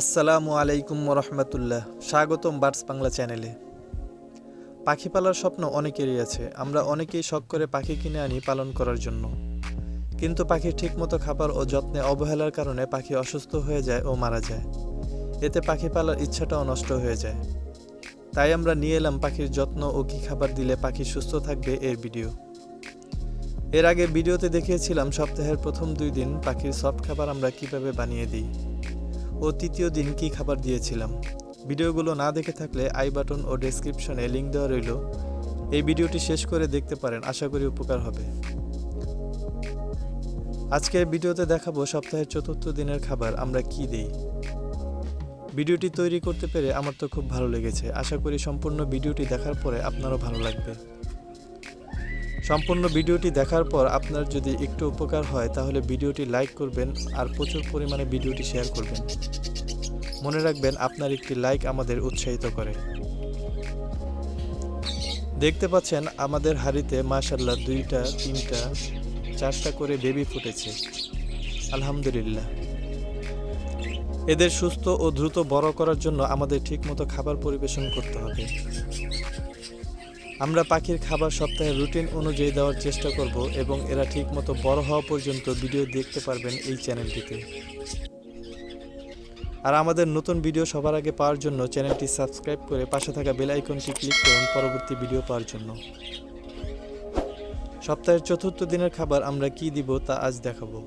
আসসালামু আলাইকুম রহমতুল্লাহ স্বাগতম বার্ডস বাংলা চ্যানেলে। পাখি পালার স্বপ্ন অনেকেরই আছে। আমরা অনেকেই শখ করে পাখি কিনে আনি পালন করার জন্য। কিন্তু পাখির ঠিকমতো খাবার ও যত্নে অবহেলার কারণে পাখি অসুস্থ হয়ে যায় ও মারা যায়। এতে পাখি পালার ইচ্ছাটাও নষ্ট হয়ে যায়। তাই আমরা নিয়ে এলাম পাখির যত্ন ও কী খাবার দিলে পাখি সুস্থ থাকবে এর ভিডিও। এর আগে ভিডিওতে দেখিয়েছিলাম সপ্তাহের প্রথম দুই দিন পাখির সফট খাবার আমরা কীভাবে বানিয়ে দিই। ও তৃতীয় দিন কি খাবার দিয়েছিলাম? ভিডিওগুলো না দেখে থাকলে আই বাটন ও ডেসক্রিপশনে লিঙ্ক দেওয়া রইল। এই ভিডিওটি শেষ করে দেখতে পারেন, আশা করি উপকার হবে। আজকে ভিডিওতে দেখাবো সপ্তাহের চতুর্থ দিনের খাবার আমরা কি দেই। ভিডিওটি তৈরি করতে পেরে আমার তো খুব ভালো লেগেছে। আশা করি সম্পূর্ণ ভিডিওটি দেখার পরে আপনারও ভালো লাগবে। সম্পূর্ণ ভিডিওটি দেখার পর আপনার যদি একটু উপকার হয়, তাহলে ভিডিওটি লাইক করবেন আর প্রচুর পরিমাণে ভিডিওটি শেয়ার করবেন। মনে রাখবেন, আপনার একটি লাইক আমাদের উৎসাহিত করে। দেখতে পাচ্ছেন, আমাদের হাড়িতে মাশাল্লাহ দুইটা, তিনটা, চারটা করে বেবি ফুটেছে। আলহামদুলিল্লাহ। এদের সুস্থ ও দ্রুত বড় করার জন্য আমাদের ঠিকমতো খাবার পরিবেশন করতে হবে। আমরা পাখির খাবার সপ্তাহে রুটিন অনুযায়ী দেওয়ার চেষ্টা করব এবং এরা ঠিকমতো বড় হওয়া পর্যন্ত ভিডিও দেখতে পারবেন এই চ্যানেলটিতে। আর আমাদের নতুন ভিডিও সবার আগে পাওয়ার জন্য চ্যানেলটি সাবস্ক্রাইব করে পাশে থাকা বেল আইকনটি ক্লিক করুন পরবর্তী ভিডিও পাওয়ার জন্য। সপ্তাহের চতুর্থ দিনের খাবার আমরা কি দিব তা আজ দেখাবো।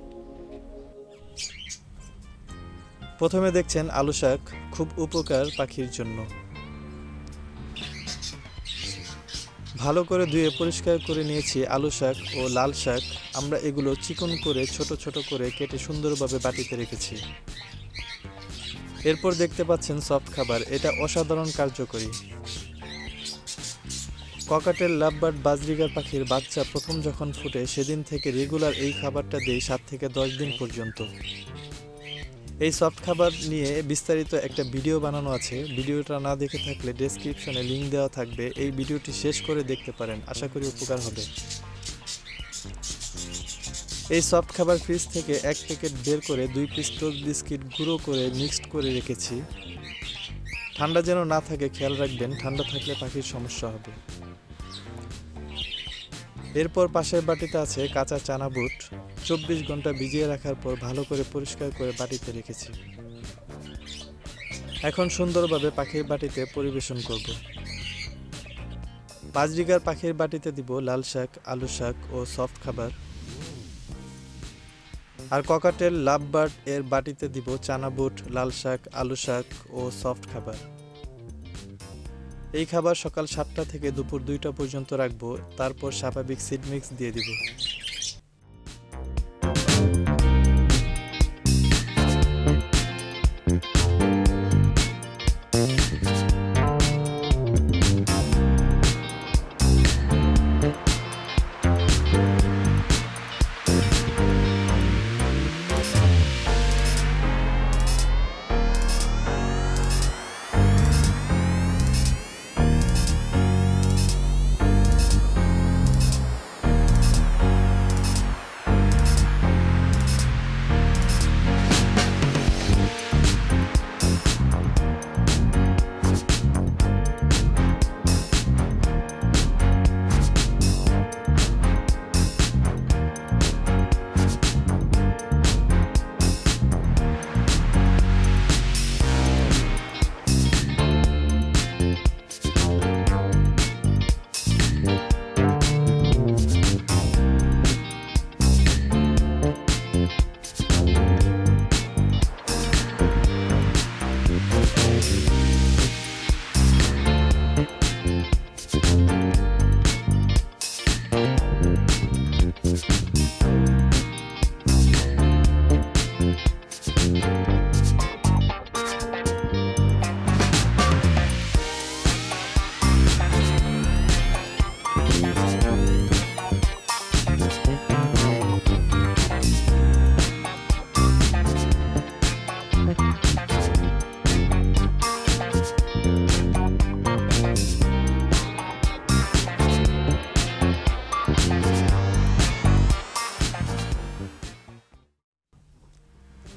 প্রথমে দেখছেন আলু শাক, খুব উপকার পাখির জন্য। ভালো করে ধুয়ে পরিষ্কার করে নিয়েছি আলু শাক ও লাল শাক। আমরা এগুলো চিকন করে, ছোট ছোট করে কেটে সুন্দরভাবে বাটিতে রেখেছি। এরপর দেখতে পাচ্ছেন সফট খাবার, এটা অসাধারণ কার্যকরী। ককাটের লাভবার্ড, বাজরিগার পাখির বাচ্চা প্রথম যখন ফুটে, সেদিন থেকে রেগুলার এই খাবারটা দেই সাত থেকে দশ দিন পর্যন্ত। এই সফট খাবার নিয়ে বিস্তারিত একটা ভিডিও বানানো আছে। ভিডিওটা না দেখে থাকলে ডেসক্রিপশনে লিঙ্ক দেওয়া থাকবে। এই ভিডিওটি শেষ করে দেখতে পারেন। আশা করি উপকার হবে। এই সফট খাবার ফ্রিজ থেকে এক প্যাকেট বের করে দুই পিস টোস্ট বিস্কিট গুঁড়ো করে মিক্সড করে রেখেছি। ঠান্ডা যেন না থাকে, খেয়াল রাখবেন, ঠান্ডা থাকলে পাখির সমস্যা হবে। এরপর পাশের বাটিতে আছে কাঁচা চানা বুট চব্বিশ ঘণ্টা ভিজিয়ে রাখার পর ভালো করে পরিষ্কার করে বাটিতে রেখেছি। এখন সুন্দরভাবে পাখির বাটিতে পরিবেশন করব। পাঁচরিগার পাখির বাটিতে দিব লাল শাক, আলু শাক ও সফট খাবার। আর ককাটেল লাভ বার্ড এর বাটিতে দিব চানা বুট, লাল শাক, আলু শাক ও সফট খাবার। এই খাবার সকাল সাতটা থেকে দুপুর দুইটা পর্যন্ত রাখব, তারপর স্বাভাবিক সিড মিক্স দিয়ে দিব।